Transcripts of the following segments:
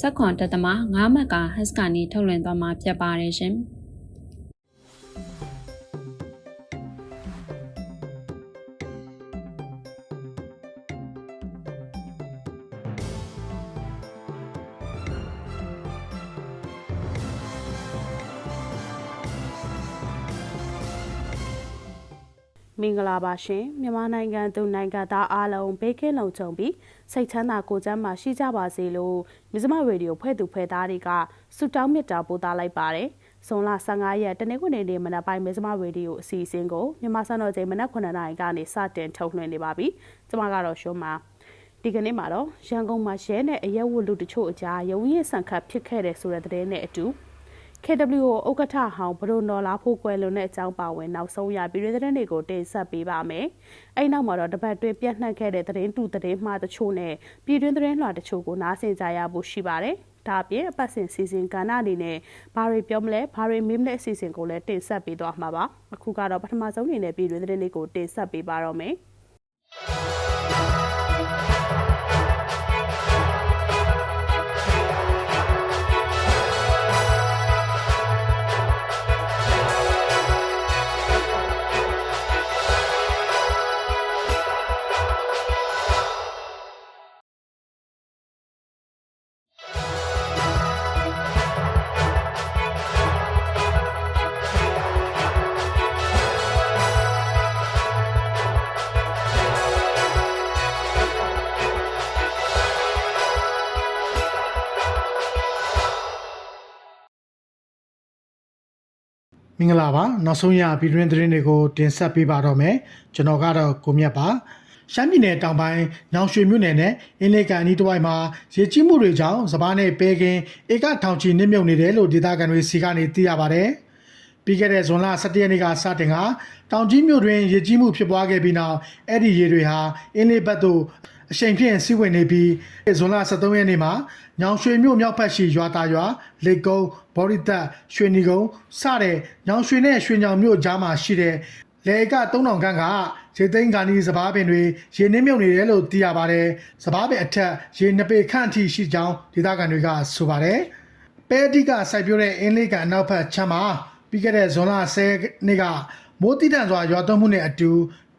စက္ကွန်တသမ9မက်ကဟက်စ်ကနေထုတ်လွှင့်သွားမှာဖြစ်ပါတယ်ရှင်။မင်္ဂလာပါရှင်မြန်မာနိုင်ငံသူနိုင်ငံသားအားလုံးဘေးကင်းလုံခြုံပြီး စိတ်ချမ်းသာကိုယ်ကျန်းမာရှိကြပါစေလို့မြစမရေဒီယိုဖွဲ့သူဖွဲ့သားတွေကဆုတောင်းမေတ္တာပို့သလိုက်ပါတယ်ဇွန်လ15ရက်တနင်္ဂနွေနေ့မနက်ပိုင်းမြစမရေဒီယိုအစီအစဉ်ကိုမြန်မာစံတော်ချိန်မနက်9:00နာရီကနေစတင်ထုတ်လွှင့်နေပါပြီကျွန်မကတော့ရှုံးပါဒီကနေ့မှာတော့ရန်ကုန်မှာရဲနဲ့အရက်ဝတ်လူတချို့အကြားရုံးရည်ဆန်ခတ်ဖြစ်ခဲ့တဲ့ဆိုတဲ့သတင်းနဲ့အတူ KWO ဥက္ကဋ္ဌဟောင်းဘရိုနော်လာဖို့ကွယ်လွန်တဲ့အကြောင်းပါဝင်နောက်ဆုံးရပြည်တွင်းသတင်းတွေကိုတင်ဆက်ပေးပါမယ်။အဲ့နောက်မှာတော့တပတ်တွင်းပြန့်နှံ့ခဲ့တဲ့သတင်းတူသတင်းမှားတချို့နဲ့ပြည်တွင်းသတင်းလွှာတချို့ကိုနားဆင်ကြရဖို့ရှိပါတယ်။ဒါအပြင်အပတ်စဉ်စီစဉ်ကဏ္ဍအနေနဲ့ဘာတွေပြောမလဲဘာတွေမေးမလဲအစီအစဉ်ကိုလည်းတင်ဆက်ပေးသွားမှာပါ။အခုကတော့ပထမဆုံးအနေနဲ့ပြည်တွင်းသတင်းတွေကိုတင်ဆက်ပေးပါတော့မယ်။ မင်္ဂလာပါနောက်ဆုံးရပြည်တွင်းသတင်းတွေကိုတင်ဆက်ပေးပါတော့မယ်ကျွန်တော်ကတော့ကိုမြတ်ပါရှမ်းပြည်နယ်တောင်ပိုင်းညောင်ရွှေမြို့နယ်နဲ့အင်းလေးကန်အနီးတစ်ဝိုက်မှာရေကြီးမှုတွေကြောင့်စပားနဲ့ပဲကင်းဧကထောင်ချီနစ်မြုပ်နေတယ်လို့ဒေသခံတွေစီကနေသိရပါတယ်ပြီးခဲ့တဲ့ဇွန်လ17ရက်နေ့ကစတင်ကတောင်ကြီးမြို့တွင်ရေကြီးမှုဖြစ်ပွားခဲ့ပြီးနောက်အဲ့ဒီရေတွေဟာအင်းလေးဘက်သို့ အရှိန်ဖြင့်စီးဝင်နေပြီးဇွန်လ23ရက်နေ့မှာညောင်ရွှေမြို့မြောက်ဘက်ရှိရွာသားရွာလေကုန်းဘော်ရီတက်ရွှေနီကုန်းစတဲ့ညောင်ရွှေနဲ့ရွှေညောင်မြို့ကြားမှာရှိတဲ့လေက3000ခန်းကရေသိန်းကာနီစပားပင်တွေရေနှင်းမြုပ်နေတယ်လို့သိရပါတယ်စပားပင်အထက်ရေနှစ်ပေခန့်အထိရှိကြောင်းဒေသခံတွေကဆိုပါတယ်ပဲအဓိကစိုက်ပျိုးတဲ့အင်းလေးကန်နောက်ဘက်ချမ်းမှာပြီးခဲ့တဲ့ဇွန်လ10နေ့ကမိုးတိတန်စွာရွာသွန်းမှုနဲ့အတူ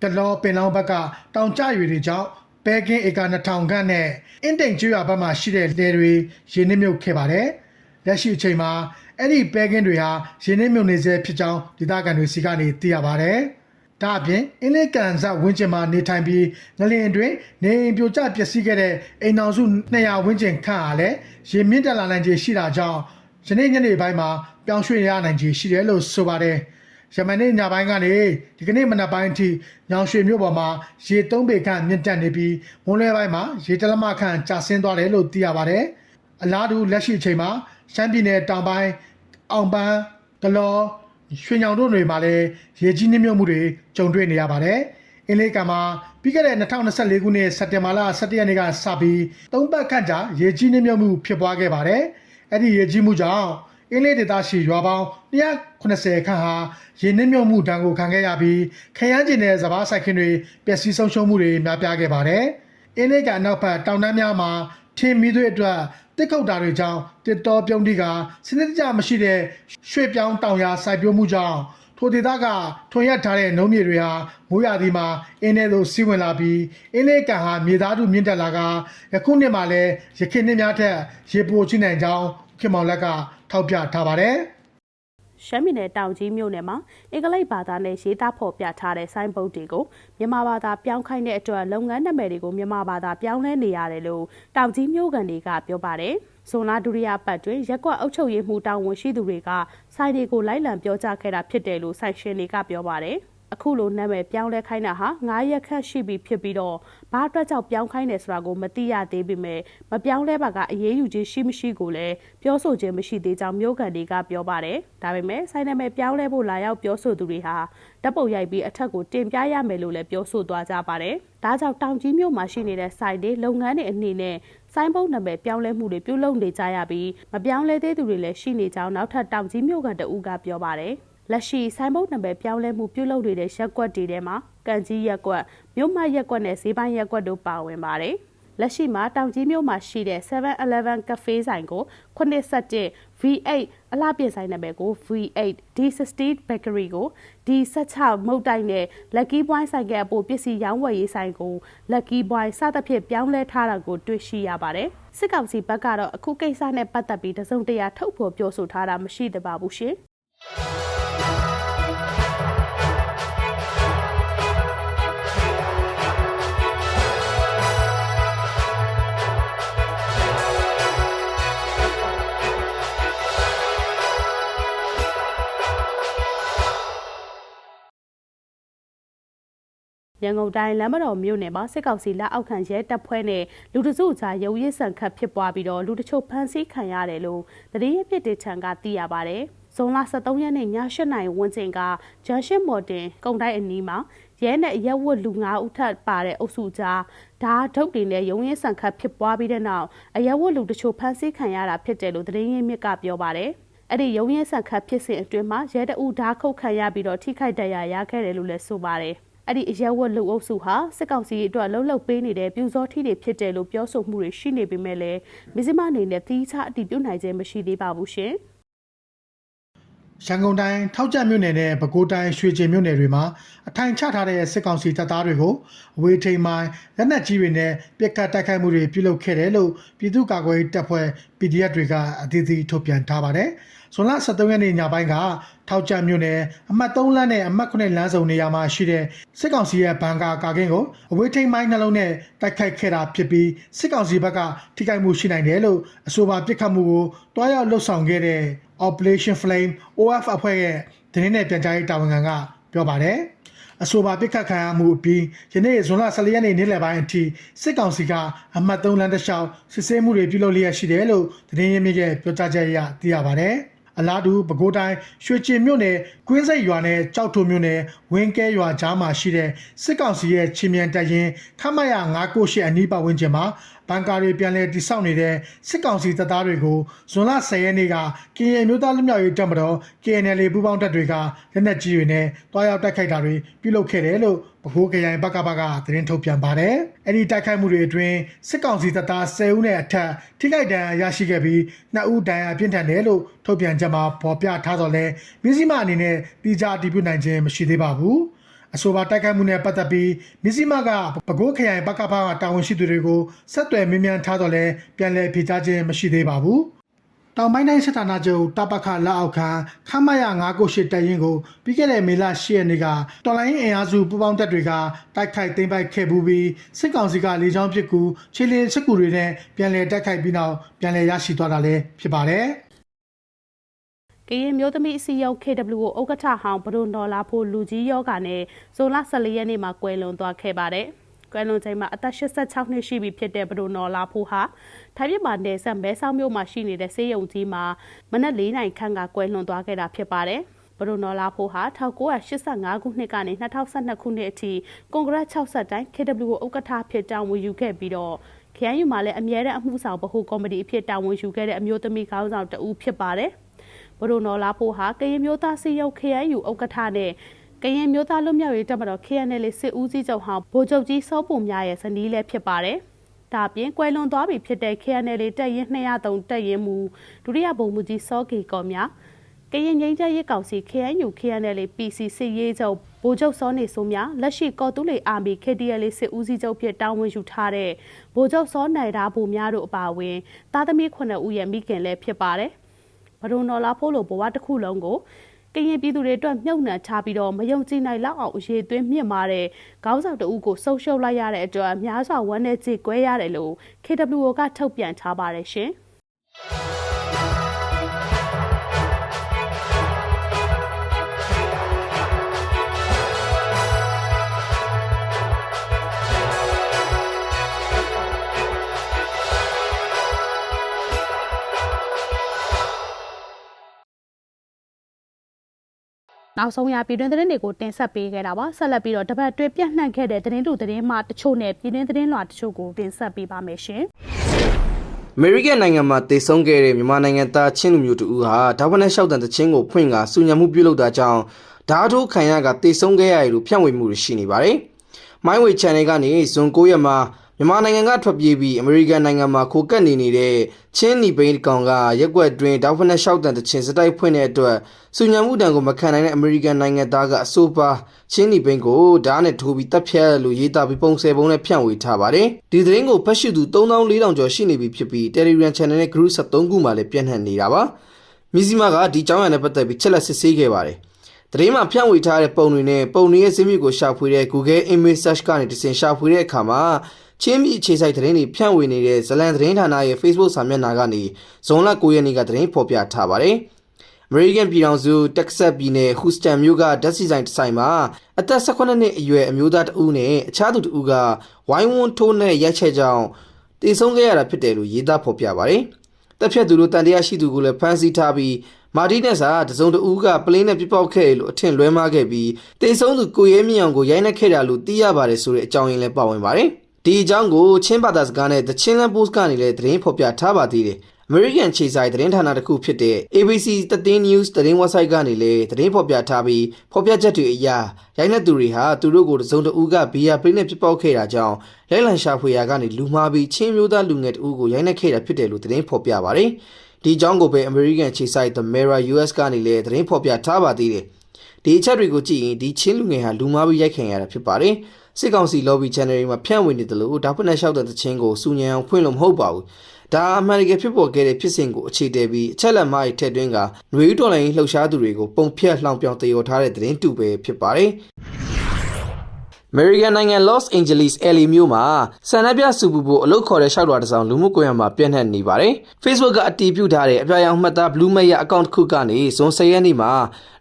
တလောပင်လောင်းဘက်ကတောင်ကျရွေတွေကြောင့် ပဲကင်းဧက2000ခန့်နဲ့အင်းတိန်ကျွော်ဘက်မှာရှိတဲ့လယ်တွေရေနှင်းမြုပ်ခဲ့ပါတယ်လက်ရှိအချိန်မှာအဲ့ဒီပဲကင်းတွေဟာရေနှင်းမြုပ်နေစေဖြစ်ကြောင်းဒေသခံတွေစီကနေသိရပါတယ်ဒါအပြင်အင်းလေးကန်ဇဝင်းကျင်မှာနေထိုင်ပြီးငလင်အတွင်းနေအိမ်ပြိုကျပျက်စီးခဲ့တဲ့အိမ်တော်စု200ဝန်းကျင်ခန့်အားလည်းရေမြင့်တက်လာနိုင်ခြေရှိတာကြောင့်ယနေ့ညနေပိုင်းမှာပြောင်းရွှေ့ရနိုင်ခြေရှိတယ်လို့ဆိုပါတယ်။ ယမန်နေ့ညပိုင်းကနေဒီကနေ့မနက်ပိုင်းအထိညောင်ရွှေမြို့ပေါ်မှာရေ၃ပေခန့်မြင့်တက်နေပြီးမွန်းလွဲပိုင်းမှာရေတလက်မခန့်ကျဆင်းသွားတယ်လို့သိရပါတယ်။အလားတူလက်ရှိအချိန်မှာရှမ်းပြည်နယ်တောင်ပိုင်းအောင်ပန်းကလောရွှေညောင်တို့တွေမှာလည်းရေကြီးနှိမ့်မြုပ်မှုတွေကြုံတွေ့နေရပါတယ်။အင်းလေးကမှာပြီးခဲ့တဲ့2024ခုနှစ်စက်တင်ဘာလ17ရက်နေ့ကစပြီး၃ပတ်ခန့်ကြာရေကြီးနှိမ့်မြုပ်မှုဖြစ်ပွားခဲ့ပါတယ်။အဲ့ဒီရေကြီးမှုကြောင့် အင်းလေးဒေသရှိရွာပေါင်း180ခန့်ဟာရေနှိမ့်မြုပ်မှုဒဏ်ကိုခံခဲ့ရပြီးခရမ်းကျင်တဲ့စပားဆိုင်ခင်တွေပျက်စီးဆုံးရှုံးမှုတွေများပြားခဲ့ပါတယ်။အင်းလေးကအနောက်ဘက်တောင်တန်းများမှာထင်းမီးသွေးအတွက်တစ်ခုတ်တာတွေကြောင့်တစ်တော်ပြုံးတိကစနစ်တကျမရှိတဲ့ရွှေ့ပြောင်းတောင်ယာစိုက်ပျိုးမှုကြောင့်ထိုဒေသကထွန်ရက်ထားတဲ့နှုံးမြေတွေဟာမိုးရာသီမှာအင်းထဲသို့စီးဝင်လာပြီးအင်းလေးကန်ဟာမြေသားထုမြင့်တက်လာကယခုနှစ်မှာလည်းရခိုင်နှစ်များထက်ရေပိုချိနိုင်ကြောင်း ခင်မောင်လက်ကထောက်ပြထားပါတယ်ရှမ်းပြည်နယ်တောင်ကြီးမြို့နယ်မှာအင်္ဂလိပ်ဘာသာနဲ့ရေးသားဖော်ပြထားတဲ့ဆိုင်းဘုတ်တွေကိုမြန်မာဘာသာပြောင်းခိုင်းတဲ့အတွက်လုပ်ငန်းနာမည်တွေကိုမြန်မာဘာသာပြောင်းလဲနေရတယ်လို့တောင်ကြီးမြို့ကန်တွေကပြောပါတယ်။ဇွန်လဒုတိယပတ်တွင်ရက်ကွက်အုပ်ချုပ်ရေးမှူးတာဝန်ရှိသူတွေကစိုင်းတွေကိုလိုက်လံပြောကြားခဲ့တာဖြစ်တယ်လို့ဆိုင်ရှင်တွေကပြောပါတယ်။ အခုလိုနာမည်ပြောင်းလဲခိုင်းတာဟာ9ရက်ခန့်ရှိပြီဖြစ်ပြီးတော့ဘာအတွက်ကြောင့်ပြောင်းခိုင်းတယ်ဆိုတာကိုမသိရသေးပေမဲ့မပြောင်းလဲပါကအရေးယူခြင်းရှိမရှိကိုလည်းပြောဆိုခြင်းမရှိသေးကြောင်းမြို့ကန်တွေကပြောပါတယ်။ဒါပေမဲ့ဆိုင်နာမည်ပြောင်းလဲဖို့လာရောက်ပြောဆိုသူတွေဟာတပ်ပုတ်ရိုက်ပြီးအထက်ကိုတင်ပြရမယ်လို့လည်းပြောဆိုသွားကြပါတယ်။ဒါကြောင့်တောင်ကြီးမြို့မှာရှိနေတဲ့ဆိုင်တွေလုပ်ငန်းတွေအနေနဲ့စိုင်းပုံးနာမည်ပြောင်းလဲမှုတွေပြုလုပ်နေကြရပြီးမပြောင်းလဲသေးသူတွေလည်းရှိနေကြောင်းနောက်ထပ်တောင်ကြီးမြို့ကန်တအူးကပြောပါတယ်။ လက်ရှိဆိုင်ဘုတ်နံပါတ်ပြောင်းလဲမှုပြုလုပ်နေတဲ့ရက်ကွက်တွေထဲမှာကန်ကြီးရက်ကွက်မြို့မရက်ကွက်နဲ့ဈေးပိုင်းရက်ကွက်တို့ပါဝင်ပါတယ်။လက်ရှိမှာတောင်ကြီးမြို့မှာရှိတဲ့ 7-Eleven Cafe ဆိုင်ကို87 V8 အလှပြင်ဆိုင်နံပါတ်ကို V8 D60 Bakery ကို D16 မုတ်တိုက်နဲ့ Lucky Boy ဆိုင်ကအပိုပစ္စည်းရောင်းဝယ်ရေးဆိုင်ကို Lucky Boy စသဖြင့်ပြောင်းလဲထားတာကိုတွေ့ရှိရပါတယ်။စစ်ကောင်စီဘက်ကတော့အခုကိစ္စနဲ့ပတ်သက်ပြီးတစုံတရာထုတ်ဖော်ပြောဆိုထားတာမရှိသပါဘူးရှင်။ ရန်ကုန်တိုင်းလမ်းမတော်မြို့နယ်မှာစစ်ကောင်စီလက်အောက်ခံရဲတပ်ဖွဲ့နဲ့လူတစုကြားရုံရစ်ဆန်ခတ်ဖြစ်ပွားပြီးတော့လူတချို့ဖမ်းဆီးခံရတယ်လို့သတင်းရပြစ်တေချန်ကသိရပါဗျ။ဇွန်လ23ရက်နေ့ည8နာရီဝန်းကျင်ကဂျန်ရှင်းမော်တင်ကုံတိုင်းအနီးမှာရဲနဲ့ရက်ဝတ်လူ9ဦးထပ်ပါတဲ့အုပ်စုကြားဓာတ်ဒုတ်တွေနဲ့ရုံရစ်ဆန်ခတ်ဖြစ်ပွားပြီးတဲ့နောက်အရက်ဝတ်လူတချို့ဖမ်းဆီးခံရတာဖြစ်တယ်လို့သတင်းရင်းမြစ်ကပြောပါတယ်။အဲ့ဒီရုံရဲဆန်ခတ်ဖြစ်စဉ်အတွင်းမှာရဲတအူဓာခုတ်ခံရပြီးတော့ထိခိုက်ဒဏ်ရာရခဲ့တယ်လို့လည်းဆိုပါတယ်။ အဲ့ဒီအရက်ဝတ်လူအုပ်စုဟာစစ်ကောင်စီအတွက်လှုပ်လှုပ်ပေးနေတဲ့ပြူစောထီတွေဖြစ်တယ်လို့ပြောဆိုမှုတွေရှိနေပေမဲ့လည်းမစ္စမအနေနဲ့သီးခြားအတည်ပြုနိုင်ခြင်းမရှိသေးပါဘူးရှင်။ ရန်ကုန်တိုင်းထောက်ကြမြို့နယ်နဲ့ပဲခူးတိုင်းရွှေကျင်မြို့နယ်တွေမှာအထိုင်ချထားတဲ့စစ်ကောင်စီတပ်သားတွေကိုအဝေးထိန်မိုင်းလက်နက်ကြီးတွေနဲ့ပစ်ခတ်တိုက်ခိုက်မှုတွေပြုလုပ်ခဲ့တယ်လို့ပြည်သူ့ကာကွယ်ရေးတပ်ဖွဲ့ PDF တွေကအသီးသီးထုတ်ပြန်ထားပါတယ်။ဇွန်လ23ရက်နေ့ညပိုင်းကထောက်ကြမြို့နယ်အမှတ်3လမ်းနဲ့အမှတ်9လမ်းစုံနေရာမှာရှိတဲ့စစ်ကောင်စီရဲ့ဘန်ကာကာကင်းကိုအဝေးထိန်မိုင်းနှလုံးနဲ့တိုက်ခိုက်ခဲ့တာဖြစ်ပြီးစစ်ကောင်စီဘက်ကထိခိုက်မှုရှိနိုင်တယ်လို့အဆိုပါပစ်ခတ်မှုကိုတွားရောက်လှုပ်ဆောင်ခဲ့တဲ့ Operation Flame OF အဖွဲ့ရဲ့သတင်းနဲ့ပြန်ကြားရေးတာဝန်ခံကပြောပါတယ်။အဆိုပါပစ်ခတ်ခံရမှုအပြီးယနေ့ဇွန်လ14ရက်နေ့နေ့လယ်ပိုင်းအထိစစ်ကောင်စီကအမှတ်3လမ်းတစ်လျှောက်စစ်ဆေးမှုတွေပြုလုပ်လျက်ရှိတယ်လို့သတင်းရင်းမြစ်ရဲ့ပြောကြားချက်အရသိရပါတယ်။ အလားတူပဲခူးတိုင်းရွှေကျင်မြို့နယ်ကွင်းစိတ်ရွာနဲ့ကြောက်ထုံမြို့နယ်ဝင်းကဲရွာကြားမှာရှိတဲ့စစ်ကောင်စီရဲ့ချင်းမြန်တပ်ရင်းခမရ998အနီးပတ်ဝန်းကျင်မှာဘန်ကာတွေပြန်လည်တိစောက်နေတဲ့စစ်ကောင်စီတပ်သားတွေကိုဇွန်လ10ရက်နေ့ကကရင်မျိုးသားလူမျိုးရေးတပ်မတော် KNL ပူးပေါင်းတပ်တွေကလက်နက်ကြီးတွေနဲ့တွားရောက်တိုက်ခိုက်တာတွေပြုလုပ်ခဲ့တယ်လို့ ဗဟိုခရိုင်ဘက်ကဘကသတင်းထုတ်ပြန်ပါတယ်။အဲ့ဒီတိုက်ခိုက်မှုတွေအတွင်းစစ်ကောင်စီတပ်သား10ဦးနဲ့အထက်ထိခိုက်ဒဏ်ရာရရှိခဲ့ပြီး2ဦးဒဏ်ရာပြင်းထန်တယ်လို့ထုတ်ပြန်ချက်မှာဖော်ပြထားတော့လဲမြစည်းမအနေနဲ့တိကျအတည်ပြုနိုင်ခြင်းမရှိသေးပါဘူး။အဆိုပါတိုက်ခိုက်မှုနဲ့ပတ်သက်ပြီးမြစည်းမကပဲခူးခရိုင်ဘက်ကဖားကတာဝန်ရှိသူတွေကိုဆက်သွယ်မေးမြန်းထားတော့လဲပြန်လည်ဖြေကြားခြင်းမရှိသေးပါဘူး။ တောင်ပိုင်းတိုင်းစစ်ဌာနချုပ်တပခလက်အောက်ခံခမရ998တပ်ရင်းကိုပြီးခဲ့တဲ့မေလ10ရက်နေ့ကတော်လိုင်းအင်အားစုပူးပေါင်းတပ်တွေကတိုက်ခိုက်သိမ်းပိုက်ခဲ့ပူပြီးစစ်ကောင်စီကလေကြောင်းပစ်ကူခြေလင်းစစ်ကူတွေနဲ့ပြန်လည်တိုက်ခိုက်ပြီးနောက်ပြန်လည်ရရှိသွားတာလည်းဖြစ်ပါတယ်။ကရင်မျိုးသမီးအစည်းအရုံး KWO ဥက္ကဋ္ဌဟောင်းဘဒုံတော်လာဖို့လူကြီးယောဂါနဲ့ဇိုလ14ရက်နေ့မှာကွယ်လွန်သွားခဲ့ပါတယ်။ ကွယ်လွန်ချိန်မှာအသက်86နှစ်ရှိပြီဖြစ်တဲ့ဘဒုံတော်လာဖို့ဟာထိုင်းမြန်မာနယ်စပ်မဲဆောက်မြို့မှာရှိနေတဲ့စေယုံကြီးမှာမနက်၄နိုင်ခန့်ကကွယ်လွန်သွားခဲ့တာဖြစ်ပါတယ်။ဘဒုံတော်လာဖို့ဟာ1985ခုနှစ်ကနေ2012ခုနှစ်အထိကွန်ဂရက်60တိုင်း KWO ဥက္ကဋ္ဌဖြစ်တာဝန်ယူခဲ့ပြီးတော့ခရိုင်ယူမှာလည်းအမြဲတမ်းအမှုဆောင်ဗဟိုကော်မတီအဖြစ်တာဝန်ယူခဲ့တဲ့အမျိုးသမီးခေါင်းဆောင်တဦးဖြစ်ပါတယ်။ဘရိုနော်လာဖိုဟာကရင်မျိုးသားစီရုပ် KNU ဥက္ကဋ္ဌနဲ့ ကရင်မျိုးသားလွတ်မြောက်ရေးတပ်မတော် KNL စစ်ဦးစီးချုပ်ဟောင်းဗိုလ်ချုပ်ကြီးစောပုံများရဲ့ဇနီးလည်းဖြစ်ပါတယ်။ဒါပြင်ကွယ်လွန်သွားပြီဖြစ်တဲ့ KNL တပ်ရင်း203တပ်ရင်းမူဒုတိယဗိုလ်မှူးကြီးစောကေကောများကရင်ငိမ့်ချက်ရေးကောင်စီ KNU KNL PC စစ်ရေးချုပ်ဗိုလ်ချုပ်စောနေစိုးများလက်ရှိကော်တူးလေအာမီ KTL စစ်ဦးစီးချုပ်ဖြစ်တာဝန်ယူထားတဲ့ဗိုလ်ချုပ်စောနိုင်တာဗိုလ်များတို့အပါအဝင်သားသမီး9ဦးရဲ့မိခင်လည်းဖြစ်ပါတယ်။ဘရုံတော်လာဖို့လိုဘဝတစ်ခုလုံးကို ကရင်ပြည်သူတွေအတွက်မြုပ်နှံချပြီးတော့မယုံကြည်နိုင်လောက်အောင်အရေးသွင်းမြင့်မာတဲ့ခေါင်းဆောင်တဦးကိုဆုပ်ရှုပ်လိုက်ရတဲ့အတွက်အများစွာဝမ်းနည်းကြေကွဲရတယ်လို့ KWO ကထုတ်ပြန်ထားပါတယ်ရှင်။ နောက်ဆုံးရပြည်တွင်းသတင်းတွေကိုတင်ဆက်ပေးခဲ့တာပါဆက်လက်ပြီးတော့တပတ်တွဲပြန့်နှံ့ခဲ့တဲ့သတင်းတို့သတင်းမှတချို့နဲ့ပြည်တွင်းသတင်းလွှာတချို့ကိုတင်ဆက်ပေးပါမယ်ရှင်အမေရိကန်နိုင်ငံမှာတည်ဆုံခဲ့တဲ့မြန်မာနိုင်ငံသားချင်းလူမျိုးတူဦးဟာဒါဝနက်လျှောက်တန်တချင်းကိုဖွင့်ကစူညံမှုပြုလုပ်တာကြောင့်ဓာတ်ထိုးခံရကတည်ဆုံခဲ့ရတယ်လို့ဖြန့်ဝေမှုတွေရှိနေပါတယ်။ MyWay Channel ကနေဇွန်9ရက်မှာ မြန်မာနိုင်ငံကထွက်ပြေးပြီးအမေရိကန်နိုင်ငံမှာခိုကပ်နေနေတဲ့ချင်းနီဘိန်းကောင်ကရက်ွက်တွင်ဒါဝနက်လျှောက်တန်တချင်းစတိုက်ဖွင့်တဲ့အတွက်စူညံမှုတန်ကိုမခံနိုင်တဲ့အမေရိကန်နိုင်ငံသားကအဆိုပါချင်းနီဘိန်းကိုဓာတ်နဲ့ထိုးပြီးတပ်ဖြတ်လို့ရေးသားပြီးပုံစံပုံနဲ့ဖြန့်ဝေထားပါတယ်။ဒီသတင်းကိုဖတ်ရှုသူ3400ကျော်ရှိနေပြီဖြစ်ပြီး Telegram Channel နဲ့ Group 73ခုမှလည်းပြန့်နှံ့နေတာပါ။မြစည်းမကဒီကြောင်းရံနဲ့ပတ်သက်ပြီးချက်လက်စစ်ဆေးခဲ့ပါတယ်။သတင်းမှာဖြန့်ဝေထားတဲ့ပုံတွေနဲ့ပုံတွေရဲ့ဇင်းမြစ်ကိုရှာဖွေတဲ့ Google Image Search ကနေတစင်ရှာဖွေတဲ့အခါမှာ ချင်းမြအခြေဆိုင်သတင်းတွေဖြန့်ဝေနေတဲ့ဇလန်သတင်းဌာနရဲ့ Facebook စာမျက်နှာကနေဇွန်လ9ရက်နေ့ကသတင်းဖော်ပြထားပါတယ်။ American ပြည်ထောင်စု Texas ပြည်နယ် Houston မြို့ကဓာတ်ဆီဆိုင်တစ်ဆိုင်မှာအသက်18နှစ်အရွယ်အမျိုးသားတဦးနဲ့အခြားသူတဦးကဝိုင်းဝန်းထိုးနဲ့ရိုက်ချက်ကြောင်းတည်ဆုံးခဲ့ရတာဖြစ်တယ်လို့ရေးသားဖော်ပြပါတယ်။တပ်ဖြတ်သူတို့တန်တရားရှိသူကိုလည်းဖမ်းဆီးထားပြီးမာတီနက်စာတစုံတဦးကပလင်းနဲ့ပြစ်ပေါက်ခဲ့လို့အထင်လွဲမှားခဲ့ပြီးတေဆုံးသူကိုရဲမြင့်အောင်ကိုရိုက်နှက်ခဲ့တာလို့သိရပါတယ်ဆိုတဲ့အကြောင်းရင်းလည်းပါဝင်ပါတယ်။ ဒီအကြောင်းကိုချင်းဘာသာစကားနဲ့ The Chinland Post ကနေလည်းသတင်းဖော်ပြထားပါသေးတယ်။ American ခြေဆိုင်သတင်းဌာနတစ်ခုဖြစ်တဲ့ ABC 13 News သတင်း website ကနေလည်းသတင်းဖော်ပြထားပြီးဖော်ပြချက်တွေအရရိုက်နှက်သူတွေဟာသူတို့ကိုတစုံတဦးကဘီယာပလင်းနဲ့ပြစ်ပေါက်ခဲ့တာကြောင့်လက်လံရှာဖွေရာကနေလူမှားပြီးချင်းမျိုးသားလူငယ်တဦးကိုရိုက်နှက်ခဲ့တာဖြစ်တယ်လို့သတင်းဖော်ပြပါတယ်။ဒီအကြောင်းကိုပဲ American ခြေဆိုင် The Mirror US ကနေလည်းသတင်းဖော်ပြထားပါသေးတယ်။ဒီအချက်တွေကိုကြည့်ရင်ဒီချင်းလူငယ်ဟာလူမှားပြီးရိုက်ခံရတာဖြစ်ပါတယ်။ စစ်ကောင်စီ lobby channel တွေမှာဖြန့်ဝေနေတယ်လို့ဒါဖက်နဲ့လျှောက်တဲ့သချင်းကိုစူညံအောင်ဖွင့်လို့မဟုတ်ပါဘူး။ဒါအမှန်တကယ်ဖြစ်ပေါ်ခဲ့တဲ့ဖြစ်စဉ်ကိုအခြေတည်ပြီးအချက်လက်မှိုက်ထည့်သွင်းကຫນွေဦးတော်လိုင်းလှုပ်ရှားသူတွေကိုပုံဖြတ်လှောင်ပြောင်တည်ရထားတဲ့သတင်းတူပဲဖြစ်ပါတယ်။ American နိုင်ငံ Los Angeles LA မြို့မှာဆန္ဒပြစုပူဖို့အလုတ်ခေါ်တဲ့ရှောက်တော်တစ်စောင်လူမှုကွန်ရက်မှာပြန့်နှံ့နေပါတယ်။ Facebook ကအတည်ပြုထားတဲ့အပြာရောင်မှတ်သား Blue Mayer account တစ်ခုကနေဇွန်10ရက်နေ့မှာ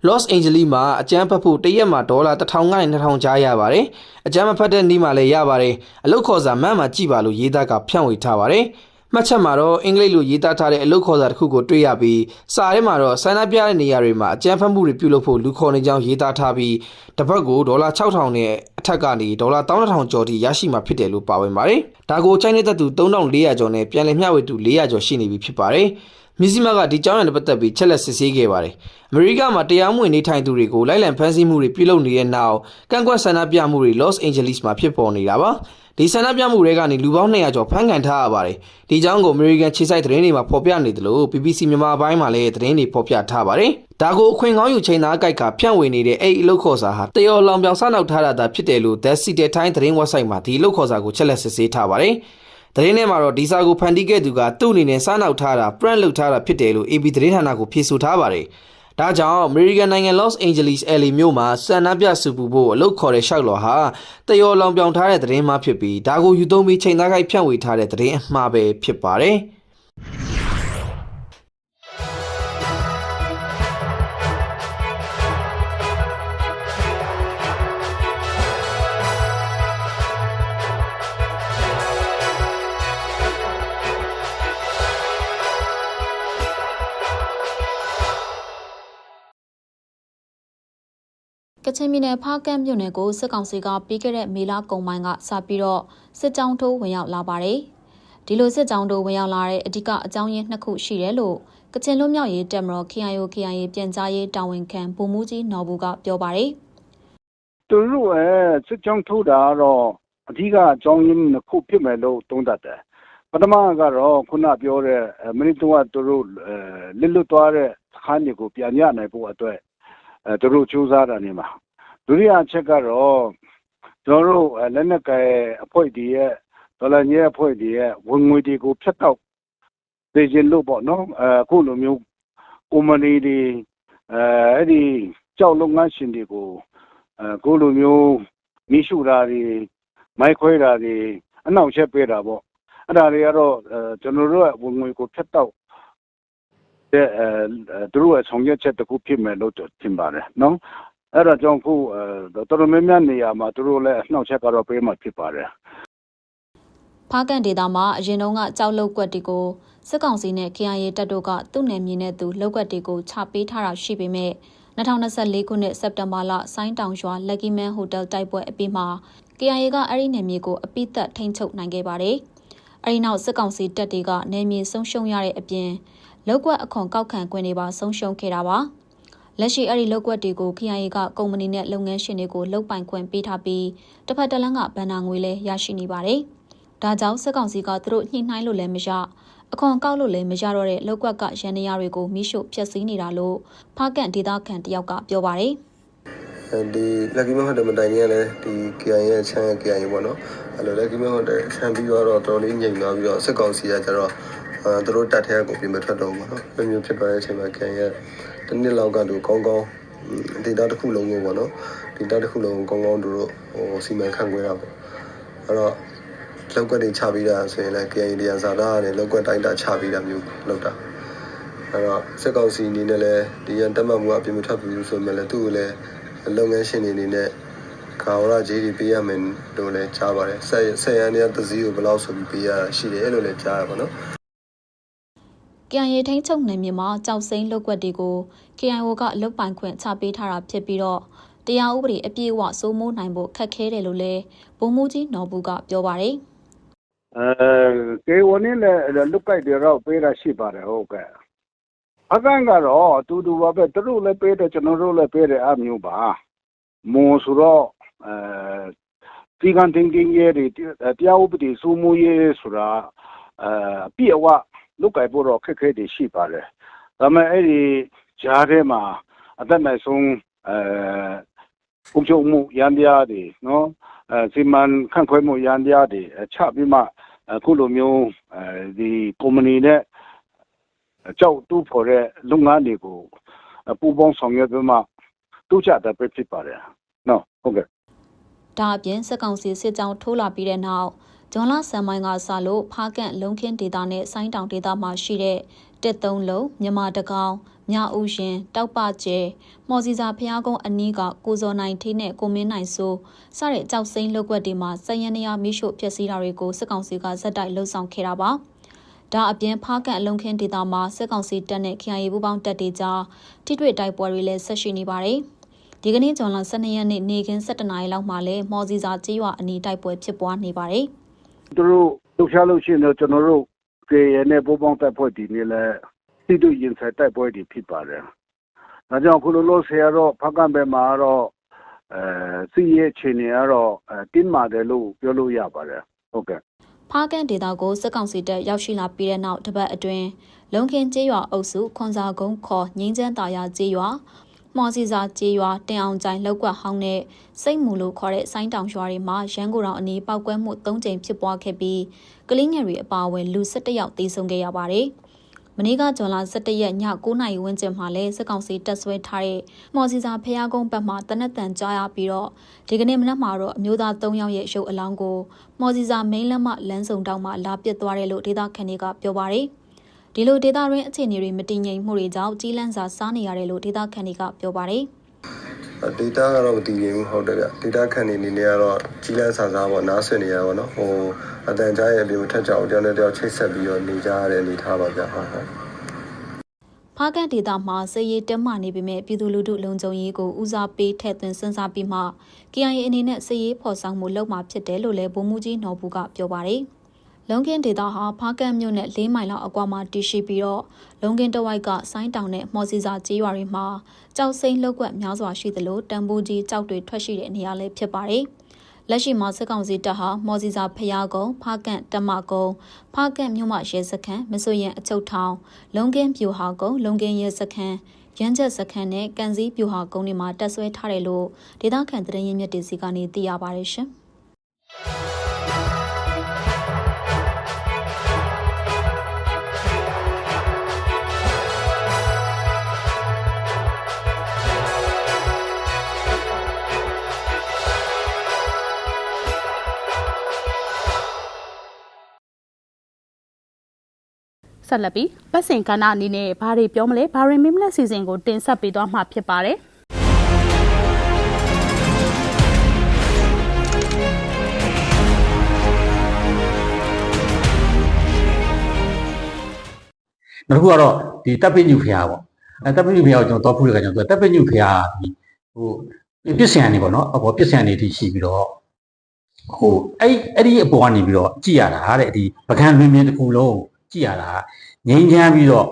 Los Angeles မှာအကြမ်းဖက်ဖို့တရက်မှာဒေါ်လာ1000ကနေ2000ကြားရပါတယ်။အကြမ်းမဖက်တဲ့နေ့မှာလည်းရပါတယ်။အလုတ်ခေါ်စာမန်းမှာကြည့်ပါလို့ရေးသားကဖြန့်ဝေထားပါတယ်။ မှတ်ချက်မှာတော့အင်္ဂလိပ်လိုရေးသားထားတဲ့အလုပ်ခေါ်စာတစ်ခုကိုတွေ့ရပြီးစာထဲမှာတော့ဆန္ဒပြတဲ့နေရာတွေမှာအကြမ်းဖက်မှုတွေပြုလုပ်ဖို့လူခေါ်နေကြောင်းရေးသားထားပြီးတစ်ပတ်ကိုဒေါ်လာ6000နဲ့အထက်ကနေဒေါ်လာ12000ကျော်ထိရရှိမှာဖြစ်တယ်လို့ပါဝင်ပါတယ်။ဒါကိုချိုင်းနေတဲ့သူ3400ကျော်နဲ့ပြန်လည်မျှဝေသူ400ကျော်ရှိနေပြီဖြစ်ပါတယ်။မြစည်းမကဒီကြောင်းရံနဲ့ပတ်သက်ပြီးချက်လက်စစ်ဆေးခဲ့ပါတယ်။အမေရိကမှာတရားမဝင်နေထိုင်သူတွေကိုလိုက်လံဖမ်းဆီးမှုတွေပြုလုပ်နေတဲ့နောက်ကန့်ကွက်ဆန္ဒပြမှုတွေ Los Angeles မှာဖြစ်ပေါ်နေတာပါ။ ဒီဆန္ဒပြမှုတွေကနေလူပေါင်း200ကျော်ဖမ်းခံထားရပါတယ်။ဒီကြောင်းကို American ခြေစိုက်သတင်းတွေမှာဖော်ပြနေတယ်လို့ BBC မြန်မာပိုင်းမှာလည်းသတင်းတွေဖော်ပြထားပါတယ်။ဒါကိုအခွင့်ကောင်းယူချိန်သားကြိုက်ကဖြန့်ဝေနေတဲ့အဲ့ဒီအလုပ်ခေါ်စာဟာတယော်လောင်ပြောင်စနောက်ထားတာသာဖြစ်တယ်လို့ The City Times သတင်း website မှာဒီအလုပ်ခေါ်စာကိုချက်လက်စစ်ဆေးထားပါတယ်။သတင်းထဲမှာတော့ဒီစာကိုဖန်တီးခဲ့သူကသူ့အနေနဲ့စားနောက်ထားတာ print လုပ်ထားတာဖြစ်တယ်လို့ AB သတင်းဌာနကိုဖြေဆိုထားပါတယ်။ ဒါကြောင့် American နိုင်ငံ Los Angeles LA မြို့မှာဆန္ဒပြစုပူဖို့အလုပ်ခေါ်တဲ့ရှောက်လော်ဟာတယော်လောင်ပြောင်ထားတဲ့သတင်းမှဖြစ်ပြီးဒါကိုယူသုံးပြီးချိန်သားခိုက်ဖြန့်ဝေထားတဲ့သတင်းအမှားပဲဖြစ်ပါတယ်။ င်ပြည်နယ်ဖားကန့်မြို့နယ်ကိုစစ်ကောင်စီကပြီးခဲ့တဲ့မေလကုန်ပိုင်းကစပြီးတော့စစ်ကြောင်းထိုးဝင်ရောက်လာပါတယ်။ဒီလိုစစ်ကြောင်းထိုးဝင်ရောက်လာတဲ့အဓိကအကြောင်းရင်းနှစ်ခုရှိတယ်လို့ကချင်လွတ်မြောက်ရေးတပ်မတော် KIO KIA ပြန်ကြားရေးတာဝန်ခံဗိုလ်မှူးကြီးနော်ဘူးကပြောပါတယ်သူတို့ရဲ့စစ်ကြောင်းထိုးတာကတော့အဓိကအကြောင်းရင်းတစ်ခုဖြစ်မယ်လို့သုံးသပ်တယ်ပထမကတော့ခုနပြောတဲ့အဲမိနစ်တုန်းကသူတို့အဲလစ်လွတ်သွားတဲ့စခန်းတွေကိုပြန်ရနိုင်ဖို့အတွက်အဲသူတို့ကြိုးစားတာနေမှာ ဒုတိယအချက်ကတော့ကျွန်တော်တို့အဲလက်နက်ကယ်အဖွဲ့တွေရဲ့ဒေါ်လာညဲအဖွဲ့တွေရဲ့ဝင်ငွေတွေကိုဖြတ်တောက်သိခြင်းလို့ပေါ့နော်အဲအခုလိုမျိုးကုမ္ပဏီတွေအဲအဲ့ဒီကြောက်လုပ်ငန်းရှင်တွေကိုအဲကိုလိုမျိုးမိရှုတာတွေမိုက်ခွဲတာတွေအနောက်ချက်ပေးတာပေါ့အဲ့ဒါတွေကတော့အဲကျွန်တော်တို့ကဝင်ငွေကိုဖြတ်တော့တဲ့အဲသူတို့ရဲ့ဆောင်ရွက်ချက်တစ်ခုဖြစ်မယ်လို့ထင်ပါတယ်နော် အဲ့ဒါကြောင့်ခုအဲတော်တော်များများနေရာမှာသူတို့လည်းအနောက်ချက်ကတော့ပေးမှဖြစ်ပါတယ်။ဖားကန့်ဒေသမှာအရင်တုန်းကကြောက်လုတ်ကွက်တွေကိုစစ်ကောင်စီနဲ့ KIA တပ်တို့ကသူ့နယ်မြေနဲ့သူလောက်ကွက်တွေကိုချပေးထားတာရှိပေမဲ့2024ခုနှစ်စက်တင်ဘာလဆိုင်းတောင်ရွာ Lucky Man Hotel တိုက်ပွဲအပြီးမှာ KIA ကအဲ့ဒီနယ်မြေကိုအပိသက်ထိန်းချုပ်နိုင်ခဲ့ပါတယ်။အဲ့ဒီနောက်စစ်ကောင်စီတပ်တွေကနယ်မြေဆုံးရှုံးရတဲ့အပြင်လောက်ကွက်အခွန်ကောက်ခံခွင့်တွေပါဆုံးရှုံးခဲ့တာပါ။ လက်ရှိအဲ့ဒီလောက်ကွက်တွေကို KIA ကကုမ္ပဏီနဲ့လုပ်ငန်းရှင်တွေကိုလုတ်ပိုင်ခွင့်ပေးထားပြီးတစ်ဖက်တစ်လမ်းကဗန်နာငွေလည်းရရှိနေပါတယ်။ဒါကြောင့်စစ်ကောင်စီကသူတို့ညှိနှိုင်းလို့လည်းမရအခွန်ကောက်လို့လည်းမရတော့တဲ့လောက်ကွက်ကရန်နေရတွေကိုမိရှုဖျက်ဆီးနေတာလို့ဖားကန်ဒေသခံတယောက်ကပြောပါတယ်။ဒီ lucky man hotel မတိုင်ခင်ကလည်းဒီ KI ရဲ့ချမ်း KI ပေါ့နော်အဲ့လို lucky man hotel ချမ်းပြီးတော့တော်တော်လေးညင်သွားပြီးတော့စစ်ကောင်စီကကျတော့အဲသူတို့တက်ထဲကိုပြင်မထွက်တော့ဘူးပေါ့နော်ဘယ်မျိုးဖြစ်သွားတဲ့အချိန်မှာ KI ရဲ့ တစ်နှစ်လောက်ကသူကောင်းကောင်းဒေတာတစ်ခုလုံးကိုပေါ့နော်ဒေတာတစ်ခုလုံးကိုကောင်းကောင်းသူတို့ဟိုစီမံခန့်ခွဲတာပေါ့အဲ့တော့လောက်ကွက်တွေချပြီးတာဆိုရင်လည်း KI တရားစာသားနဲ့လောက်ကွက်တိုင်းတာချပြီးတာမျိုးလောက်တာအဲ့တော့စက်ကောင်စီအနေနဲ့လည်းဒီရန်တက်မှတ်မှုအပြင်မထွက်ဘူးဆိုမှလည်းသူ့ကိုလည်းလုပ်ငန်းရှင်တွေအနေနဲ့ကာဝရဂျေးတွေပေးရမယ်လို့လည်းကြားပါတယ်ဆက်ဆက်ရန်တဲ့သစည်းကိုဘယ်လောက်ဆိုပြီးပေးရတာရှိတယ်လို့လည်းကြားရပါတော့ KIA ထိန်းချုပ်နယ်မြေမှာကြောက်စိမ့်လုပ်ွက်တွေကို KIO ကလုတ်ပိုင်ခွင့်ချပေးထားတာဖြစ်ပြီးတော့တရားဥပဒေအပြည့်အဝစိုးမိုးနိုင်ဖို့ခက်ခဲတယ်လို့လည်းဗိုလ်မှူးကြီးနော်ဘူးကပြောပါတယ်အဲကေဝနေလည်းလုတ်ကြိုက်တွေတော့ပေးတာရှိပါတယ်ဟုတ်ကဲ့အကန်ကတော့အတူတူပါပဲသူတို့လည်းပေးတယ်ကျွန်တော်တို့လည်းပေးတယ်အမျိုးပါမွန်ဆိုတော့အဲဒီကန်တင်ကင်းရဲ့တရားဥပဒေစိုးမိုးရေးဆိုတာအဲအပြည့်အဝ လုတ်ကြိုက်ဖို့တော့ခက်ခဲတွေရှိပါတယ်ဒါပေမဲ့အဲ့ဒီဂျားထဲမှာအသက်နိုင်ဆုံးအဲပုံချုံမှုရန်ပြားတွေနော်အဲစီမံခန့်ခွဲမှုရန်ပြားတွေချပြီးမှအခုလိုမျိုးအဲဒီကုမ္ပဏီနဲ့ကြောက်တူးဖော်တဲ့လုပ်ငန်းတွေကိုပူပေါင်းဆောင်ရွက်ပြီးမှတူးချတာပဲဖြစ်ပါတယ်နော်ဟုတ်ကဲ့။ဒါအပြင်စက်ကောင်စီစစ်ကြောင်းထိုးလာပြီးတဲ့နောက် ဂျွန်လာဆန်မိုင်းကစလို့ဖားကန့်လုံခင်းဒေတာနဲ့ဆိုင်းတောင်ဒေတာမှာရှိတဲ့တစ်သုံးလုံးမြန်မာတကောင်မြဥရှင် တောက်ပကျဲမော်စီစာဖျားကုန်းအနီးကကိုစော်နိုင်ထေးနဲ့ကိုမင်းနိုင်ဆိုစတဲ့ကြောက်စိမ့်လောက်ွက်တွေမှာစက်ရန်နေရမိရှုဖျက်ဆီးတာတွေကိုစစ်ကောင်စီကဇက်တိုက်လှုပ်ဆောင်ခဲ့တာပါ။ဒါအပြင်ဖားကန့်အလုံခင်းဒေတာမှာစစ်ကောင်စီတပ်နဲ့ KIA ပူးပေါင်းတပ်တွေကြားထိတွေ့တိုက်ပွဲတွေလည်းဆက်ရှိနေပါတယ်။ဒီကနေ့ဇွန်လ12ရက်နေ့နေ့ကင်း7နာရီလောက်မှာလဲမော်စီစာကျေးရွာအနီးတိုက်ပွဲဖြစ်ပွားနေပါတယ် သူတို့လှုပ်ရှားလို့ရှိရင်တော့ကျွန်တော်တို့ KN နဲ့ပိုးပေါင်းတပ်ဖွဲ့ဒီနေ့လဲတိတူရင်ဆိုင်တိုက်ပွဲတွေဖြစ်ပါတယ်။ဒါကြောင့်ခုလိုလို့ဆရာတော့ဖကံဘယ်မှာတော့အဲစီးရဲ့အခြေအနေကတော့အဲတင်းမာတယ်လို့ပြောလို့ရပါတယ်။ဟုတ်ကဲ့။ဖားကန်ဒေတာကိုစစ်ကောင်စီတပ်ရောက်ရှိလာပြီးတဲ့နောက်တပတ်အတွင်းလုံခင်းကျေးရွာအုပ်စုခွန်စာကုန်းခေါ်ငင်းချမ်းတာယာကျေးရွာ မော်စီစာကျေးရွာတင်အောင်ကျိုင်လောက်ကွက်ဟောင်းနဲ့စိတ်မူလို့ခေါ်တဲ့ဆိုင်းတောင်ရွာတွေမှာရန်ကုန်တော်အနီးပောက်ကွဲမှု၃ကြိမ်ဖြစ်ပွားခဲ့ပြီးကလေးငယ်တွေအပါအဝင်လူ၁၁ယောက်သေဆုံးခဲ့ရပါတယ်။မနေ့ကဇွန်လ17ရက်ည9နာရီဝန်းကျင်မှာလဲစစ်ကောင်စီတပ်ဆွဲထားတဲ့မော်စီစာဖျားကုန်းဘက်မှတနက်တန်ကြားရပြီးတော့ဒီကနေ့မနက်မှာတော့အမျိုးသား၃ယောက်ရဲ့ရုပ်အလောင်းကိုမော်စီစာမိန်းလက်မလမ်းစုံတောက်မှလာပစ်သွားတယ်လို့ဒေသခံတွေကပြောပါတယ်။ ဒီလိုဒေသရင်းအခြေအနေတွေမတည်ငြိမ်မှုတွေကြောင့်ကြီးလန့်စာစားနေရတယ်လို့ဒေသခံတွေကပြောပါတယ်။ data ကတော့မတည်ငြိမ်ဘူးဟုတ်တယ်ဗျ data ခန့်နေနေနေကတော့ကြီးလန်းဆာစားပေါ့နားဆွနေရပါတော့ဟိုအတန်ကြားရဲ့အပြင်မထက်ကြအောင်တယောက်နဲ့တယောက်ချိတ်ဆက်ပြီးတော့နေကြရတဲ့အနေထားပါဗျဟုတ်ဟုတ်ဖားကန်ဒေတာမှာစစ်ရေးတက်မှနေပေမဲ့ပြည်သူလူထုလုံခြုံရေးကိုဦးစားပေးထည့်သွင်းစဉ်းစားပြီးမှ KIA အနေနဲ့စစ်ရေးဖော်ဆောင်မှုလုပ်မှာဖြစ်တယ်လို့လည်းဗိုလ်မှူးကြီးနော်ဘူးကပြောပါတယ်။ လုံကင်းဒေတာဟာဖားကန်မြို့နဲ့၄မိုင်လောက်အကွာမှာတည်ရှိပြီးတော့လုံကင်းတဝိုက်ကဆိုင်းတောင်နဲ့မော်စီစာကျေးရွာတွေမှာကြောက်စိမ့်လောက်ွက်များစွာရှိသလိုတန်ဖိုးကြီးကြောက်တွေထွက်ရှိတဲ့နေရာလည်းဖြစ်ပါတယ်။လက်ရှိမှာစစ်ကောင်စီတပ်ဟာမော်စီစာဖျားကုန်းဖားကန်တမကုန်းဖားကန်မြို့မှရဲစခန်းမဆိုရင်အချုပ်ထောင်လုံကင်းပြူဟာကုန်းလုံကင်းရဲစခန်းရန်ချက်စခန်းနဲ့ကန်စည်းပြူဟာကုန်းတွေမှာတက်ဆွဲထားတယ်လို့ဒေသခံသတင်းရင်းမြစ်တွေစီကနေသိရပါတယ်ရှင်။ ဆက်လက်ပြီးပတ်စင်ကဏ္ဍအနေနဲ့ဘာတွေပြောမလဲဘာတွေမင်းမလဲစီစဉ်ကိုတင်ဆက်ပေးသွားမှာဖြစ်ပါတယ်။နောက်တစ်ခုကတော့ဒီတပ်ပိညုဖျားပေါ့အဲတပ်ပညုဖရားကိုကျွန်တော်တော့ဖူးရကကျွန်တော်တပ်ပညုဖရားဒီဟိုပြစ်စံနေပေါ့နော်အပေါ်ပြစ်စံနေတိရှိပြီးတော့ဟိုအဲ့အဲ့ဒီအပေါ်ကနေပြီးတော့ကြည်ရတာတဲ့ဒီပကံလွင်မြင်တစ်ခုလုံး ကြည်ရတာငိမ့်ချမ်းပြီးတော့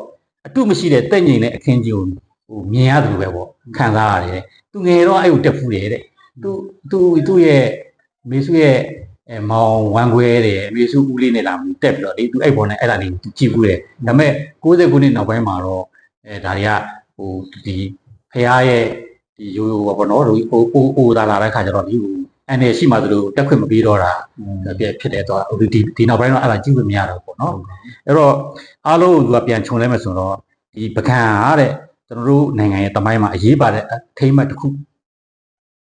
အတုမရှိတဲ့တက်ငိမ့်တဲ့အခင်းကြီးကိုဟိုမြင်ရတယ်လို့ပဲပေါ့ခံစားရတယ်သူငယ်တော့အဲ့ကိုတက်ဖူးတယ်တဲ့သူသူသူ့ရဲ့မေစုရဲ့အဲမောင်ဝမ်ခွဲတယ်မေစုဦးလေးနဲ့လာပြီးတက်ပြီးတော့လေသူအဲ့ပေါ်နဲ့အဲ့ဒါလေးကြည့်ဘူးတယ်ဒါပေမဲ့60ခုနှစ်နောက်ပိုင်းမှာတော့အဲဒါတွေကဟိုဒီဖះရဲ့ဒီရိုးရိုးပေါ့နော်ဟိုဟိုဟိုဟိုဒါလာတဲ့ခါကျတော့ဒီဟို အနေရှိမှသလိုတက်ခွင့်မပေးတော့တာပြဖြစ်တယ်တော့ဟိုဒီဒီနောက်ပိုင်းတော့အဲ့ဒါကြည့်လို့မရတော့ဘူးပေါ့နော်အဲ့တော့အားလုံးကပြန်ခြုံလဲမယ်ဆိုတော့ဒီပကံအားတဲ့ကျွန်တော်တို့နိုင်ငံရဲ့တမိုင်းမှာအရေးပါတဲ့အထိမ့်မှတ်တစ်ခု